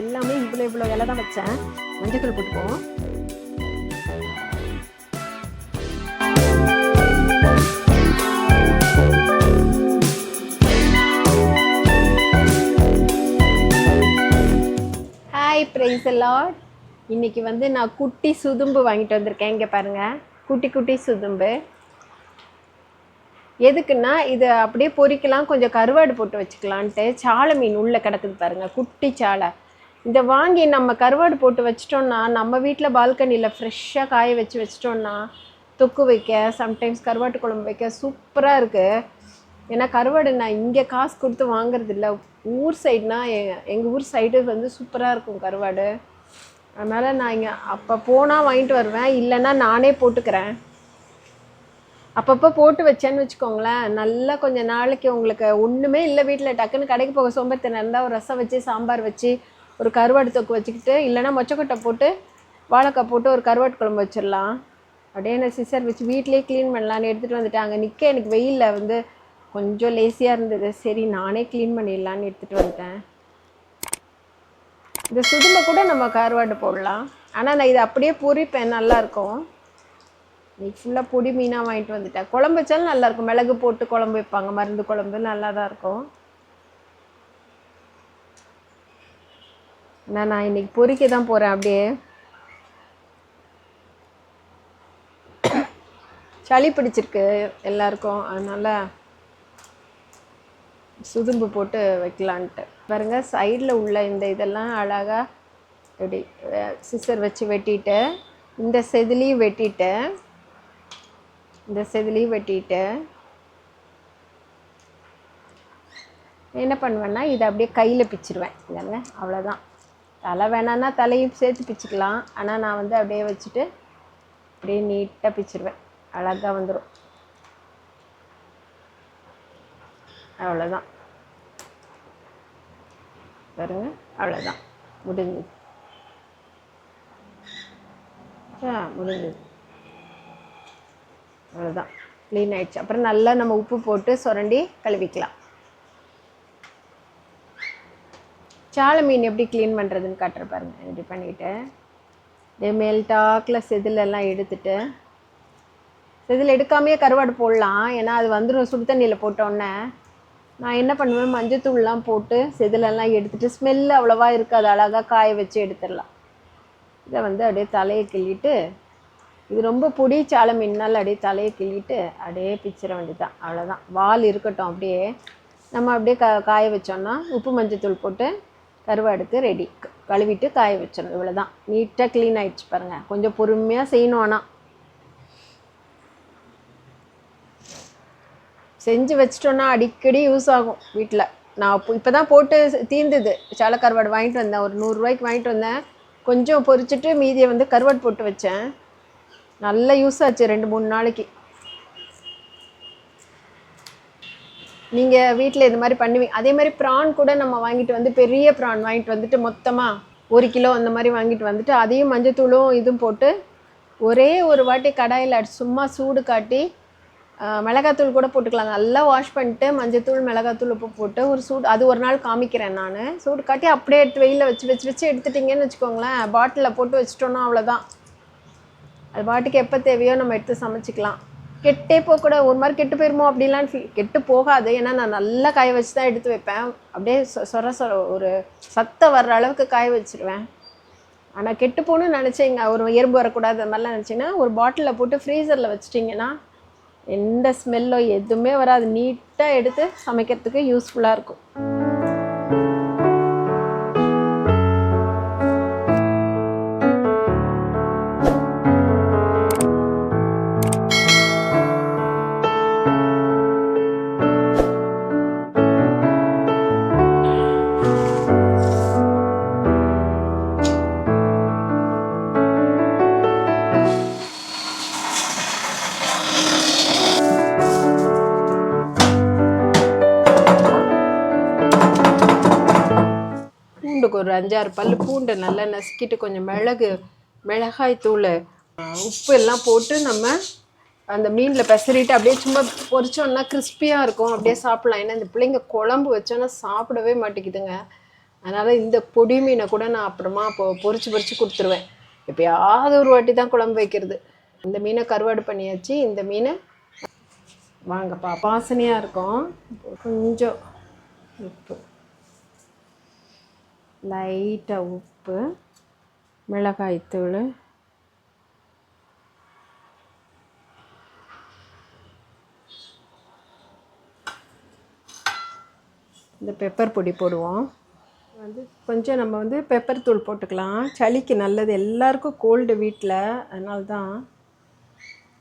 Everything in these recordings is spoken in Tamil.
எல்லாமே இவ்வளோ இவ்வளோ விலை தான் வச்சேன். மஞ்சள் போட்டுக்குவோம். ஹாய் ப்ரைஸ் எல்லாம் இன்னைக்கு வந்து நான் குட்டி சுதும்பு வாங்கிட்டு வந்திருக்கேன். இங்கே பாருங்கள் குட்டி குட்டி சுதும்பு. எதுக்குன்னா இது அப்படியே பொறிக்கலாம். கொஞ்சம் கருவாடு போட்டு வச்சுக்கலான்ட்டு. சாலை மீன் உள்ளே கிடக்குது பாருங்கள் குட்டி சாலை. இதை வாங்கி நம்ம கருவாடு போட்டு வச்சிட்டோம்னா நம்ம வீட்டில் பால்கனியில் ஃப்ரெஷ்ஷாக காய வச்சு வச்சிட்டோம்னா தொக்கு வைக்க சம்டைம்ஸ் கருவாட்டு குழம்பு வைக்க சூப்பராக இருக்குது ஏன்னா கருவாடு நான் இங்கே காசு கொடுத்து வாங்குறது இல்லை ஊர் சைடுனா எங்கள் ஊர் சைடு வந்து சூப்பராக இருக்கும் கருவாடு. அதனால் நான் இங்கே அப்போ போனால் வாங்கிட்டு வருவேன். இல்லைன்னா நானே போட்டுக்கிறேன். அப்பப்போ போட்டு வச்சேன்னு வச்சுக்கோங்களேன். நல்லா கொஞ்சம் நாளைக்கு உங்களுக்கு ஒன்றுமே இல்லை வீட்டில் டக்குன்னு கடைக்கு போக சோம்பேறித்தனம் இருந்தால் ஒரு ரசம் வச்சு சாம்பார் வச்சு ஒரு கருவாடு தொக்கு வச்சுக்கிட்டு இல்லைன்னா மொச்சக்கொட்டை போட்டு வாழைக்காய் போட்டு ஒரு கருவாட்டு குழம்பு வச்சிடலாம். அப்படியே நான் சிசர் வச்சு வீட்லேயே க்ளீன் பண்ணலான்னு எடுத்துகிட்டு வந்துட்டேன் அங்கே நிற்க எனக்கு வெயிலில் வந்து கொஞ்சம் லேசியாக இருந்தது. சரி நானே க்ளீன் பண்ணிடலான்னு எடுத்துகிட்டு வந்துட்டேன். இந்த சுதுமை கூட நம்ம கருவாடு போடலாம். ஆனால் நான் இதை அப்படியே பொரிப்பேன் நல்லாயிருக்கும். இன்னைக்கு ஃபுல்லாக பொடி மீனாக வாங்கிட்டு வந்துட்டேன் குழம்பு வச்சாலும் நல்லாயிருக்கும் மிளகு போட்டு குழம்பு வைப்பாங்க. மருந்து குழம்பு நல்லா தான் இருக்கும். நான் நான் இன்னைக்கு பொறிக்க தான் போகிறேன் அப்படியே. சளி பிடிச்சிருக்கு எல்லாருக்கும். அதனால் சுதும்பு போட்டு வைக்கலான்ட்டு. பாருங்க சைடில் உள்ள இந்த இதெல்லாம் அழகாக இப்படி சிசர் வச்சு வெட்டிட்டு இந்த செதிலையும் வெட்டிட்டு இந்த செதிலையும் வெட்டிட்டு என்ன பண்ணுவேன்னா இதை அப்படியே கையில் பிச்சிருவேன். இல்லைங்க அவ்வளோதான் தலை வேணான்னா தலையும் சேர்த்து பிச்சுக்கலாம். ஆனால் நான் வந்து அப்படியே வச்சுட்டு அப்படியே நீட்டாக பிச்சிருவேன். அழகாக வந்துடும் அவ்வளோதான் பாருங்க அவ்வளோதான் முடிஞ்சது. ஆ முடிஞ்சது. அவ்வளோதான் க்ளீன் ஆகிடுச்சு அப்புறம் நல்லா நம்ம உப்பு போட்டு சுரண்டி கழுவிக்கலாம். சாலை மீன் எப்படி க்ளீன் பண்ணுறதுன்னு காட்டுற பாருங்க. இப்படி பண்ணிவிட்டு இதே மேல் டாக்கில் செதிலெல்லாம் எடுத்துட்டு செதில் எடுக்காமையே கருவாடு போடலாம். ஏன்னா அது வந்துடும் சுடு தண்ணியில் போட்டோன்னே நான் என்ன பண்ணுவேன் மஞ்சத்தூள்லாம் போட்டு செதிலெல்லாம் எடுத்துட்டு ஸ்மெல் அவ்வளோவா இருக்காது. அழகாக காய வச்சு எடுத்துடலாம். இதை வந்து அப்படியே தலையை கிள்ளிட்டு இது ரொம்ப பொடி சாலை மீன்னால் அப்படியே தலையை கிள்ளிட்டு அப்படியே பிச்சிட வேண்டியதுதான். அவ்வளோதான் வால் இருக்கட்டும் அப்படியே. நம்ம அப்படியே க காய வச்சோன்னா உப்பு மஞ்சத்தூள் போட்டு கருவாடுக்கு ரெடி கழுவிட்டு காய வச்சிடணும். இவ்வளோ தான் நீட்டாக க்ளீன் ஆகிடுச்சு பாருங்கள் கொஞ்சம் பொறுமையாக செய்யணும் ஆனால் செஞ்சு வச்சிட்டோன்னா அடிக்கடி யூஸ் ஆகும் வீட்டில் நான் இப்போ தான் போட்டு தீர்ந்தது. சால கருவாடு வாங்கிட்டு வந்தேன். ஒரு நூறுரூவாய்க்கு வாங்கிட்டு வந்தேன். கொஞ்சம் பொரிச்சிட்டு மீதியை வந்து கருவாடு போட்டு வச்சேன். நல்லா யூஸ் ஆச்சு. ரெண்டு மூணு நாளைக்கு. நீங்கள் வீட்டில் இது மாதிரி பண்ணுவீங்க. அதே மாதிரி ப்ரான் கூட நம்ம வாங்கிட்டு வந்து பெரிய ப்ரான் வாங்கிட்டு வந்துட்டு மொத்தமாக ஒரு கிலோ அந்த மாதிரி வாங்கிட்டு வந்துட்டு அதையும் மஞ்சத்தூளும் இதுவும் போட்டு ஒரே ஒரு வாட்டி கடாயில் அடி சும்மா சூடு காட்டி மிளகாத்தூள் கூட போட்டுக்கலாம் நல்லா வாஷ் பண்ணிட்டு மஞ்சத்தூள் மிளகாத்தூள் உப்பு போட்டு ஒரு சூடு அது ஒரு நாள் காமிக்கிறேன் நான். சூடு காட்டி அப்படியே எடுத்து வெயிலில் வச்சு வச்சு வச்சு எடுத்துட்டிங்கன்னு வச்சுக்கோங்களேன். பாட்டிலில் போட்டு வச்சிட்டோன்னா அவ்வளோதான் அது பாட்டுக்கு எப்போ தேவையோ நம்ம எடுத்து சமைச்சிக்கலாம். கெட்டே போகக்கூட ஒரு மாதிரி கெட்டு போயிருமோ அப்படிலாம் கெட்டு போகாது. ஏன்னா நான் நல்லா காய வச்சு தான் எடுத்து வைப்பேன். அப்படியே சொ சொர சொர ஒரு சத்தம் வர்ற அளவுக்கு காய வச்சுருவேன். ஆனால் கெட்டு போகணும்னு நினச்சிங்க ஒரு எறும்பு வரக்கூடாது அந்த மாதிரிலாம் நினச்சிங்கன்னா ஒரு பாட்டிலில் போட்டு ஃப்ரீசரில் வச்சிட்டிங்கன்னா எந்த ஸ்மெல்லோ எதுவுமே வராது. நீட்டாக எடுத்து சமைக்கிறதுக்கு யூஸ்ஃபுல்லாக இருக்கும். பூண்டுக்கு ஒரு அஞ்சாறு பல் பூண்டை நல்லா நசுக்கிட்டு கொஞ்சம் மிளகு மிளகாய் தூள் உப்பு எல்லாம் போட்டு நம்ம அந்த மீனில் பெசரிட்டு அப்படியே சும்மா பொரிச்சோன்னா கிறிஸ்பியாக இருக்கும். அப்படியே சாப்பிடலாம். ஏன்னா இந்த பிள்ளைங்க குழம்பு வச்சோன்னா சாப்பிடவே மாட்டேங்குதுங்க. அதனால் இந்த பொடி மீனை கூட நான் அப்புறமா பொ பொறிச்சு பொறிச்சு கொடுத்துருவேன். எப்பயாவது ஒரு வாட்டி தான் குழம்பு வைக்கிறது. இந்த மீனை கருவாடு பண்ணியாச்சு. இந்த மீனை வாங்கப்பா வாசனையாக இருக்கும். கொஞ்சம் உப்பு. லைட்டாக உப்பு மிளகாய்த்தூள் இந்த பெப்பர் பொடி போடுவோம். வந்து கொஞ்சம் நம்ம வந்து பெப்பர் தூள் போட்டுக்கலாம். சளிக்கு நல்லது. எல்லாருக்கும் கோல்டு வீட்டில் அதனால தான்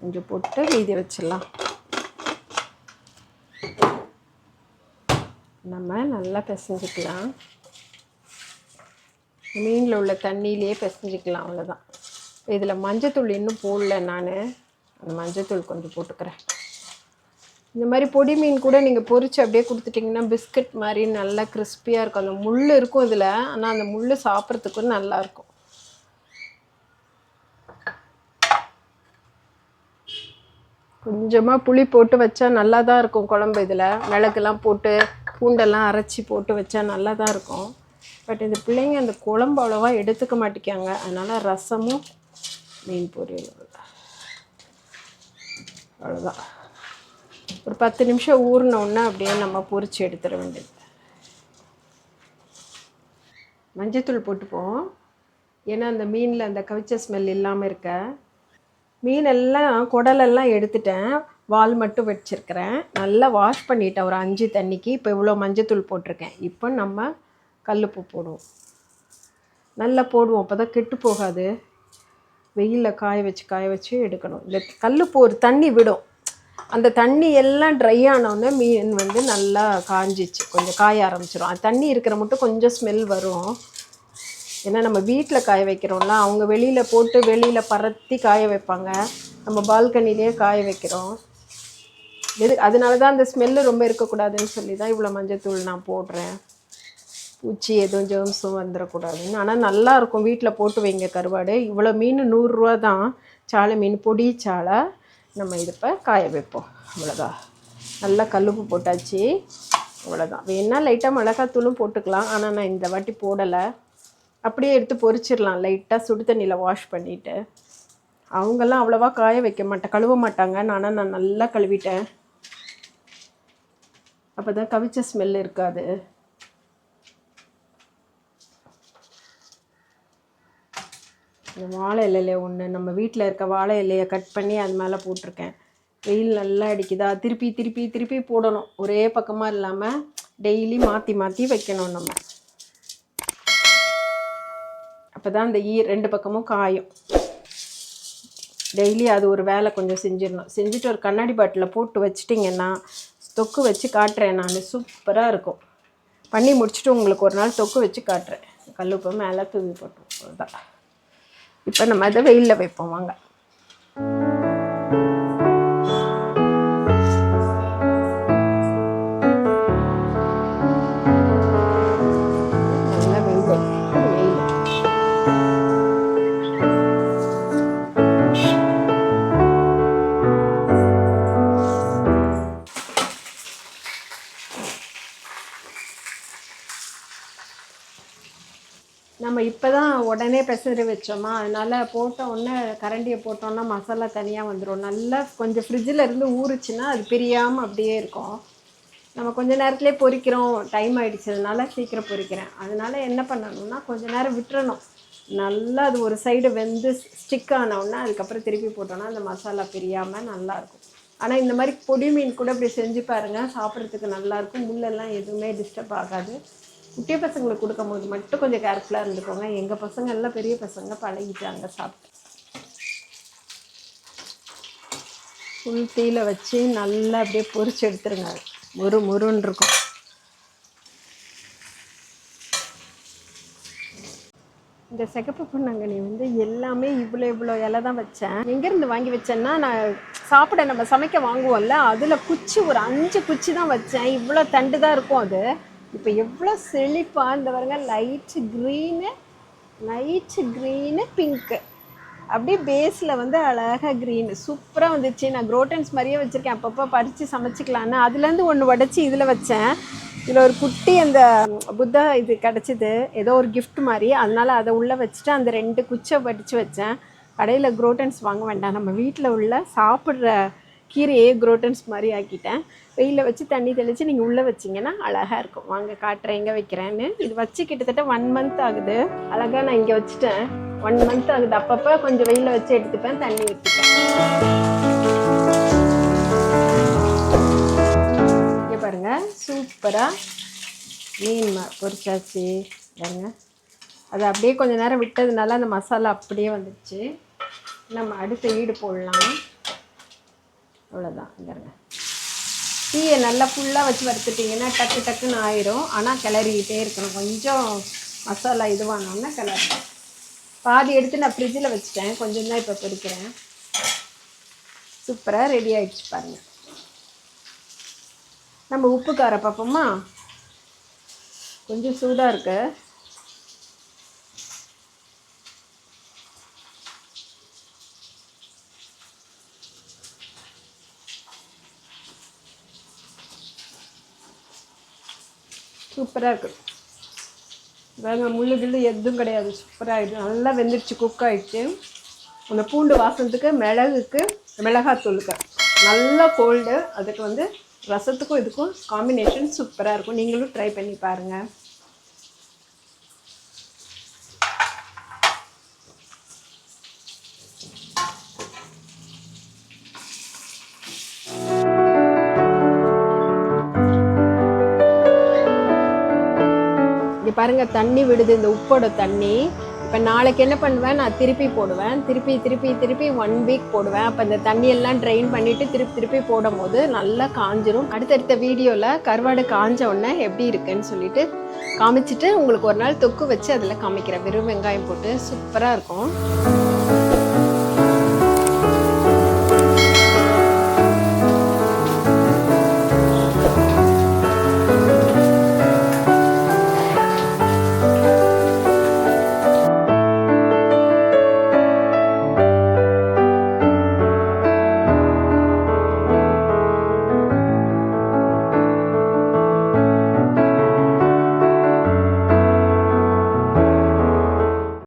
கொஞ்சம் போட்டு மீதி வச்சிடலாம். நம்ம நல்லா பிசைஞ்சிக்கலாம். மீனில் உள்ள தண்ணியிலேயே பிசைஞ்சிக்கலாம் அவ்வளோதான் இதில் மஞ்சத்தூள் இன்னும் போடல நான். அந்த மஞ்சத்தூள் கொஞ்சம் போட்டுக்கிறேன். இந்த மாதிரி பொடி மீன் கூட நீங்கள் பொறிச்சு அப்படியே கொடுத்துட்டிங்கன்னா பிஸ்கட் மாதிரி நல்லா கிறிஸ்பியாக இருக்கும். அந்த முள் இருக்கும் இதில். ஆனால் அந்த முள் சாப்பிட்றதுக்கும் நல்லாயிருக்கும் கொஞ்சமாக புளி போட்டு வச்சா நல்லா தான் இருக்கும் குழம்பு இதில். மிளகுலாம் போட்டு பூண்டெல்லாம் அரைச்சி போட்டு வச்சா நல்லா தான் இருக்கும். பட் இந்த பிள்ளைங்க அந்த குழம்பு அவ்வளோவா எடுத்துக்க மாட்டேங்காங்க அதனால் ரசமும் மீன் பொரியல் அவ்வளோதான் ஒரு பத்து நிமிஷம் ஊறினோன்னா அப்படியே நம்ம பொரித்து எடுத்துட வேண்டியது. மஞ்சத்தூள் போட்டுப்போம். ஏன்னா அந்த மீனில் அந்த கவிச்ச ஸ்மெல் இல்லாமல் இருக்க. மீனெல்லாம் குடலெல்லாம் எடுத்துட்டேன். வால் மட்டும் வச்சுருக்கிறேன். நல்லா வாஷ் பண்ணிட்டேன். ஒரு அஞ்சு தண்ணிக்கு. இப்போ இவ்வளோ மஞ்சத்தூள் போட்டிருக்கேன். இப்போ நம்ம கல்லுப்பு போடுவோம் நல்லா போடுவோம். அப்போ தான் கெட்டு போகாது. வெயிலில் காய வச்சு காய வச்சு எடுக்கணும். இந்த கல்லுப்பு ஒரு தண்ணி விடும். அந்த தண்ணி எல்லாம் ட்ரை ஆனோடனே மீன் வந்து நல்லா காஞ்சிச்சு. கொஞ்சம் காய ஆரம்பிச்சிடும் அந்த தண்ணி இருக்கிற மட்டும் கொஞ்சம் ஸ்மெல் வரும். ஏன்னா நம்ம வீட்டில் காய வைக்கிறோம்ல. அவங்க வெளியில் போட்டு வெளியில் பரத்தி காய வைப்பாங்க. நம்ம பால்கனிலேயே காய வைக்கிறோம். எது அதனால தான் அந்த ஸ்மெல்லு ரொம்ப இருக்கக்கூடாதுன்னு சொல்லி தான் இவ்வளோ மஞ்சள் தூள் நான் போடுறேன். பூச்சி எதுவும் ஜெர்ம்ஸும் வந்துடக்கூடாதுன்னு ஆனால் நல்லா இருக்கும் வீட்டில் போட்டு வைங்க கருவாடு. இவ்வளோ மீன் நூறுரூவா தான். சாலை மீன் பொடி சாலை. நம்ம இதுப்போ காய வைப்போம். அவ்வளோதான் நல்லா கல்லுப்பு போட்டாச்சு. அவ்வளோதான் வேணால் லைட்டாக மிளகாத்தூளும் போட்டுக்கலாம். ஆனால் நான் இந்த வாட்டி போடலை. அப்படியே எடுத்து பொறிச்சிடலாம் லைட்டாக சுடு தண்ணியில் வாஷ் பண்ணிவிட்டு அவங்கெல்லாம் அவ்வளோவா காய வைக்க மாட்டேன் கழுவ மாட்டாங்க. ஆனால் நான் நல்லா கழுவிட்டேன். அப்போ தான் கவிச்ச ஸ்மெல் இருக்காது. இந்த வாழை இலையில ஒன்று நம்ம வீட்டில் இருக்க வாழை இலையை கட் பண்ணி அது மேலே போட்டிருக்கேன். வெயில் நல்லா அடிக்குதா? திருப்பி திருப்பி திருப்பி போடணும். ஒரே பக்கமாக இல்லாமல் டெய்லி மாற்றி மாற்றி வைக்கணும் நம்ம. அப்போ தான் இந்த ஈ ரெண்டு பக்கமும் காயும். டெய்லி அது ஒரு வேலை கொஞ்சம் செஞ்சிடணும். செஞ்சுட்டு ஒரு கண்ணாடி பாட்டில் போட்டு வச்சிட்டிங்கன்னா தொக்கு வச்சு காட்டுறேன் நான். சூப்பராக இருக்கும். பண்ணி முடிச்சுட்டு உங்களுக்கு ஒரு நாள் தொக்கு வச்சு காட்டுறேன். கல்லுப்பு மேலே தூவி போட்டோம். அதுதான் இப்போ நம்ம அதை வெயிலில் வைப்போம் வாங்க. உடனே பெசரி வச்சோமா அதனால் போட்ட உடனே கரண்டியை போட்டோன்னா மசாலா தனியாக வந்துடும் நல்லா கொஞ்சம் ஃப்ரிட்ஜில் இருந்து ஊறுச்சுன்னா அது பிரியாமல் அப்படியே இருக்கும். நம்ம கொஞ்ச நேரத்துலேயே பொறிக்கிறோம். டைம் ஆயிடுச்சதுனால சீக்கிரம் பொறிக்கிறேன். அதனால் என்ன பண்ணணும்னா கொஞ்ச நேரம் விட்டுறணும். நல்லா அது ஒரு சைடு வெந்து ஸ்டிக் ஆனவுடனே அதுக்கப்புறம் திருப்பி போட்டோன்னா அந்த மசாலா பிரியாமல் நல்லாயிருக்கும். ஆனால் இந்த மாதிரி பொடி மீன் கூட இப்படி செஞ்சு பாருங்கள் சாப்பிட்றதுக்கு நல்லாயிருக்கும். முள்ளெல்லாம் எதுவுமே டிஸ்டர்ப் ஆகாது. குட்டிய பசங்களுக்கு கொடுக்கும்போது மட்டும் கொஞ்சம் கேர்ஃபுல்லாக இருந்துக்கோங்க. எங்கள் பசங்க எல்லாம் பெரிய பசங்க பழகிட்டாங்க சாப்பிட்டு ஃபுல் தீயில வச்சு நல்லா அப்படியே பொரிச்சு எடுத்துருங்க. முறு முருன்னு இருக்கும். இந்த சிகப்பு பொன்னாங்கண்ணி வந்து எல்லாமே இவ்வளோ இவ்வளோ இலை தான் வச்சேன். எங்கேருந்து வாங்கி வச்சேன்னா நான் சாப்பிட நம்ம சமைக்க வாங்குவோம்ல அதில் குச்சி ஒரு அஞ்சு குச்சி தான் வச்சேன். இவ்வளோ தண்டு தான் இருக்கும் அது. இப்போ எவ்வளோ செழிப்பாக இந்த பாருங்க light green light green pink அப்படியே பேஸில் வந்து அழகாக க்ரீன் சூப்பராக வந்துச்சு. நான் குரோட்டன்ஸ் மாதிரியே வச்சுருக்கேன். அப்பப்போ பறித்து சமைச்சிக்கலான்னு. அதுலேருந்து ஒன்று உடச்சி இதில் வச்சேன். இதில் ஒரு குட்டி அந்த புத்தா இது கிடச்சிது. ஏதோ ஒரு கிஃப்ட் மாதிரி. அதனால் அதை உள்ளே வச்சுட்டு அந்த ரெண்டு குச்சை படித்து வச்சேன். கடையில் குரோட்டன்ஸ் வாங்க வேண்டாம். நம்ம வீட்டில் உள்ள சாப்பிட்ற கீரையே குரோட்டன்ஸ் மாதிரி ஆக்கிட்டேன். வெயிலில் வச்சு தண்ணி தெளித்து நீங்கள் உள்ளே வச்சிங்கன்னா அழகாக இருக்கும். வாங்க காட்டுறேன் எங்கே வைக்கிறேன்னு. இது வச்சு கிட்டத்தட்ட ஒன் மந்த் ஆகுது. அழகாக நான் இங்கே வச்சுட்டேன். ஒன் மந்த் ஆகுது. அப்பப்போ கொஞ்சம் வெயிலில் வச்சு எடுத்துப்பேன். தண்ணி ஊற்றிப்பேன் இங்கே பாருங்கள் சூப்பராக மீன் பொரிச்சாச்சு. பாருங்க. அது அப்படியே கொஞ்சம் நேரம் விட்டதுனால அந்த மசாலா அப்படியே வந்துடுச்சு. நம்ம அடுத்த ஈடு போடலாம். அவ்வளோதான் இங்கருங்க தீயை நல்லா ஃபுல்லாக வச்சு வறுத்துட்டிங்கன்னா டக்கு டக்குன்னு ஆயிரும். ஆனால் கிளறிக்கிட்டே இருக்கணும். கொஞ்சம் மசாலா இதுவானோன்னா கிளறணும் பாதி எடுத்து நான் ஃப்ரிட்ஜில் வச்சுட்டேன். கொஞ்சம் தான் இப்போ பொரிக்கிறேன். சூப்பராக ரெடி ஆகிடுச்சு பாருங்கள் நம்ம உப்பு காரம் பார்ப்போமா? கொஞ்சம் சூடாக இருக்குது சூப்பராக இருக்கு. பாருங்க முள்ளு கிள்ளு எதுவும் கிடையாது. சூப்பராக இருக்குது நல்லா வெந்துடுச்சு குக் ஆகிடுச்சு அந்த பூண்டு வாசனத்துக்கு மிளகுக்கு மிளகாத்தூளுக்கு. நல்லா கோல்டு அதுக்கு வந்து ரசத்துக்கும் இதுக்கும் காம்பினேஷன் சூப்பராக இருக்கும். நீங்களும் ட்ரை பண்ணி பாருங்கள் பாருங்கள் பாருங்க தண்ணி விடுது இந்த உப்போட தண்ணி. இப்போ நாளைக்கு என்ன பண்ணுவேன்? நான் திருப்பி போடுவேன். திருப்பி திருப்பி திருப்பி ஒன் வீக் போடுவேன். அப்போ இந்த தண்ணியெல்லாம் ட்ரெயின் பண்ணிவிட்டு திருப்பி திருப்பி போடும் போது நல்லா காஞ்சிரும். அடுத்தடுத்த வீடியோவில் கருவாடு காஞ்ச உடனே எப்படி இருக்குன்னு சொல்லிட்டு காமிச்சிட்டு உங்களுக்கு ஒரு நாள் தொக்கு வச்சு அதில் காமிக்கிறேன். வெறும் வெங்காயம் போட்டு சூப்பராக இருக்கும்.